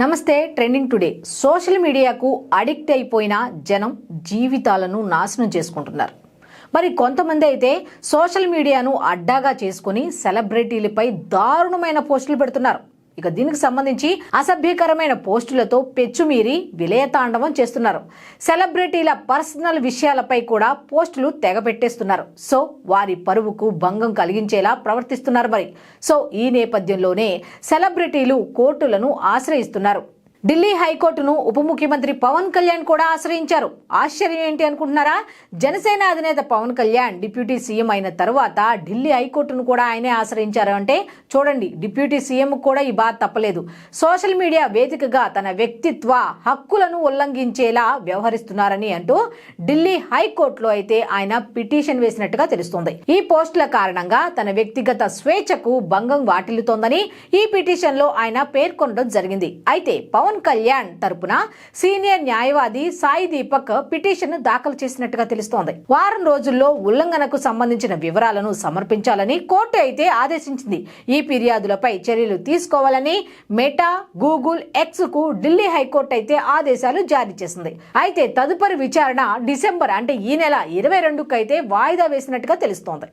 నమస్తే trending today social మీడియాకు addict అయిపోయిన జనం జీవితాలను నాశనం చేసుకుంటున్నారు. మరి కొంతమంది అయితే సోషల్ మీడియాను అడ్డాగా చేసుకుని సెలబ్రిటీలపై దారుణమైన పోస్టులు పెడుతున్నారు. ఇక దీనికి సంబంధించి అసభ్యకరమైన పోస్టులతో పెచ్చుమీరి విలయతాండవం చేస్తున్నారు. సెలబ్రిటీల పర్సనల్ విషయాలపై కూడా పోస్టులు తెగ పెట్టేస్తున్నారు సో వారి పరువుకు భంగం కలిగించేలా ప్రవర్తిస్తున్నారు మరి. సో ఈ నేపథ్యంలోనే సెలబ్రిటీలు కోర్టులను ఆశ్రయిస్తున్నారు. ఢిల్లీ హైకోర్టును ఉప ముఖ్యమంత్రి పవన్ కళ్యాణ్ కూడా ఆశ్రయించారు. ఆశ్చర్యం ఏంటి అనుకుంటున్నారా? జనసేన అధినేత పవన్ కళ్యాణ్ డిప్యూటీ సీఎం అయిన తర్వాత ఢిల్లీ హైకోర్టును కూడా ఆయనే ఆశ్రయించారు అంటే చూడండి డిప్యూటీ సీఎం కూడా ఈ బాధ తప్పలేదు. సోషల్ మీడియా వేదికగా తన వ్యక్తిత్వ హక్కులను ఉల్లంఘించేలా వ్యవహరిస్తున్నారని అంటూ ఢిల్లీ హైకోర్టులో అయితే ఆయన పిటిషన్ వేసినట్టుగా తెలుస్తోంది. ఈ పోస్టుల కారణంగా తన వ్యక్తిగత స్వేచ్ఛకు భంగం వాటిల్లుతోందని ఈ పిటిషన్లో ఆయన పేర్కొనడం జరిగింది. అయితే పవన్ పవన్ కళ్యాణ్ తరపున సీనియర్ న్యాయవాది సాయి దీపక్ పిటిషన్ దాఖలు చేసినట్టుగా తెలుస్తోంది. వారం రోజుల్లో ఉల్లంఘనకు సంబంధించిన వివరాలను సమర్పించాలని కోర్టు అయితే ఆదేశించింది. ఈ ఫిర్యాదులపై చర్యలు తీసుకోవాలని మెటా గూగుల్ ఎక్స్కు ఢిల్లీ హైకోర్టు అయితే ఆదేశాలు జారీ చేసింది. అయితే తదుపరి విచారణ డిసెంబర్ అంటే ఈ నెల ఇరవై రెండుకైతే వాయిదా వేసినట్టుగా తెలుస్తోంది.